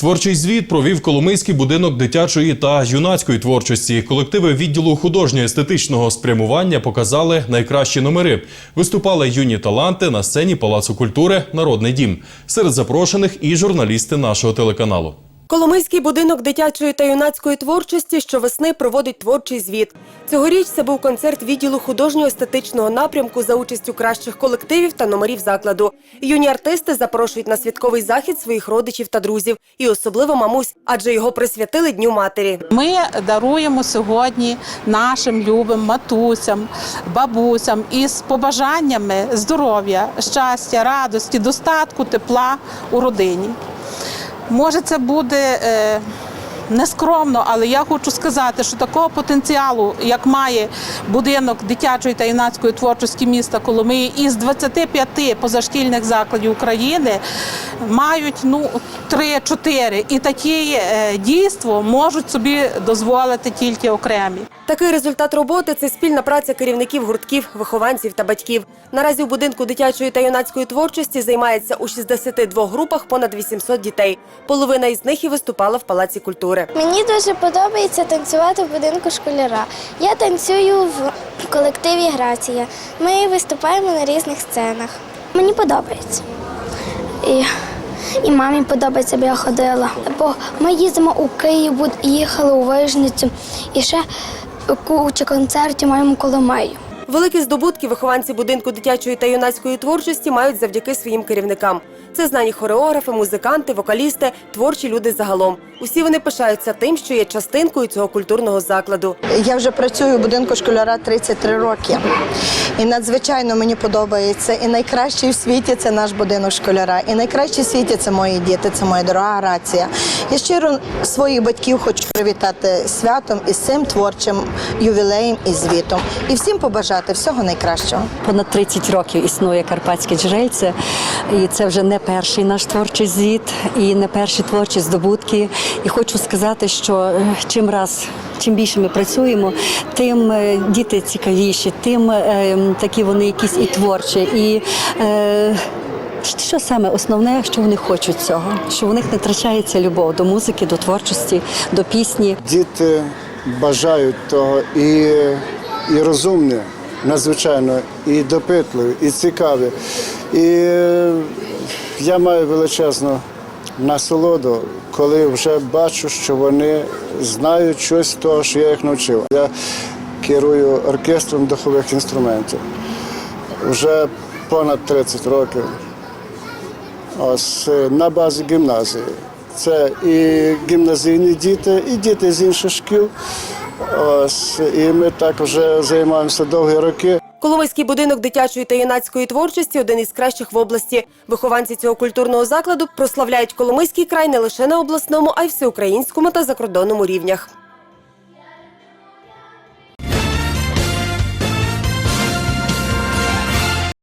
Творчий звіт провів Коломийський будинок дитячої та юнацької творчості. Колективи відділу художньо-естетичного спрямування показали найкращі номери. Виступали юні таланти на сцені Палацу культури Народний дім. Серед запрошених і журналісти нашого телеканалу. Коломийський будинок дитячої та юнацької творчості щовесни проводить творчий звіт. Цьогоріч це був концерт відділу художньо-естетичного напрямку за участю кращих колективів та номерів закладу. Юні артисти запрошують на святковий захід своїх родичів та друзів, і особливо мамусь, адже його присвятили Дню матері. Ми даруємо сьогодні нашим любим матусям, бабусям із побажаннями здоров'я, щастя, радості, достатку, тепла у родині. Може, це буде е, нескромно, але я хочу сказати, що такого потенціалу, як має будинок дитячої та юнацької творчості міста Коломиї із 25 позашкільних закладів України, мають ну 3-4. І таке е, дійство можуть собі дозволити тільки окремі. Такий результат роботи це спільна праця керівників гуртків, вихованців та батьків. Наразі у будинку дитячої та юнацької творчості займається у 62 групах понад 800 дітей. Половина із них і виступала в Палаці культури. Мені дуже подобається танцювати в будинку школяра. Я танцюю в колективі Грація. Ми виступаємо на різних сценах. Мені подобається. І, і мамі подобається, бо я ходила. Бо ми їздимо у Київ, їхали у Вижницю і ще кучу концертів маємо Коломею. Великі здобутки вихованці будинку дитячої та юнацької творчості мають завдяки своїм керівникам. Це знані хореографи, музиканти, вокалісти, творчі люди загалом. Усі вони пишаються тим, що є частинкою цього культурного закладу. Я вже працюю у будинку школяра 33 роки. І надзвичайно мені подобається. І найкращий в світі це наш будинок школяра. І найкращий в світі це мої діти, це моя дорога Грація. Я щиро своїх батьків хочу привітати святом із цим творчим ювілеєм і звітом. І всім побажати всього найкращого. Понад 30 років існує Карпатське джерельце, і це вже не перший наш творчий звіт, і не перші творчі здобутки. І хочу сказати, що е, чим раз. Чим більше ми працюємо, тим е, діти цікавіші, тим е, такі вони якісь і творчі. І е, що саме основне, що вони хочуть цього, що в них не втрачається любов до музики, до творчості, до пісні. Діти бажають того і, і розумні, надзвичайно, і допитливі, і цікаві. І е, я маю величезну насолоду, коли вже бачу, що вони знають щось з того, що я їх навчив. Я керую оркестром духових інструментів вже понад 30 років. Ось е, на базі гімназії. Це і гімназійні діти, і діти з інших шкіл. Ось, і ми так вже займаємося довгі роки. Коломийський будинок дитячої та юнацької творчості один із кращих в області. Вихованці цього культурного закладу прославляють Коломийський край не лише на обласному, а й всеукраїнському та закордонному рівнях.